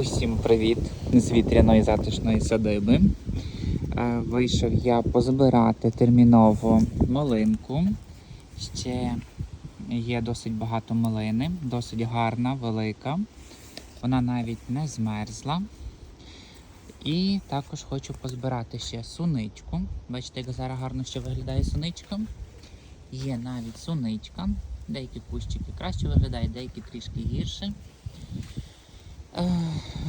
Усім привіт з вітряної затишної садиби. Е, Вийшов я позбирати терміново малинку. Ще є досить багато малини, досить гарна, велика. Вона навіть не змерзла. І також хочу позбирати ще суничку. Бачите, як зараз гарно ще виглядає суничка. Є навіть суничка. Деякі кущики краще виглядають, деякі трішки гірше. Е,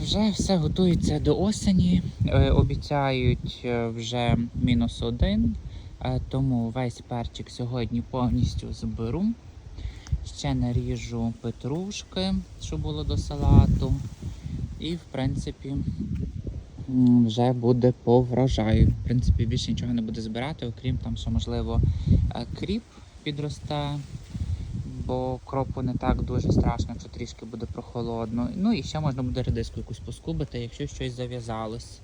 Вже все готується до осені. Е, Обіцяють е, вже мінус один, тому весь перчик сьогодні повністю зберу. Ще наріжу петрушки, що було до салату. І, в принципі, вже буде по врожаю. В принципі, більше нічого не буде збирати, окрім там, що можливо кріп підросте, бо кропу не так дуже страшно, якщо трішки буде прохолодно. Ну і ще можна буде редиску якусь поскубити, якщо щось зав'язалось.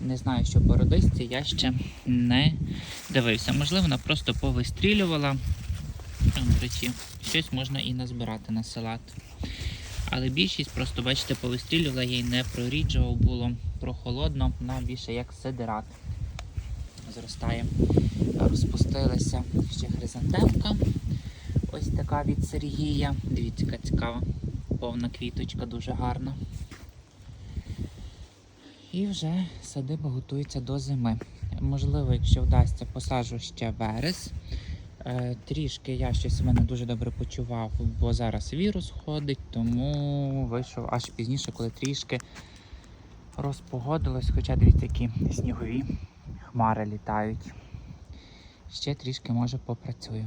Не знаю, що по редисці я ще не дивився. Можливо, вона просто повистрілювала. До речі, щось можна і назбирати на салат. Але більшість просто, бачите, повистрілювала, її не проріджував, було прохолодно, вона більше як сидират зростає. Розпустилася ще хризантемка. Ось така від Сергія. Дивіться, яка цікава. Повна квіточка, дуже гарна. І вже садиба готується до зими. Можливо, якщо вдасться, посаджу ще верес. Е, Трішки я щось себе не дуже добре почував, бо зараз вірус ходить, тому вийшов аж пізніше, коли трішки розпогодилось, хоча дивіться, які снігові хмари літають. Ще трішки може попрацюю.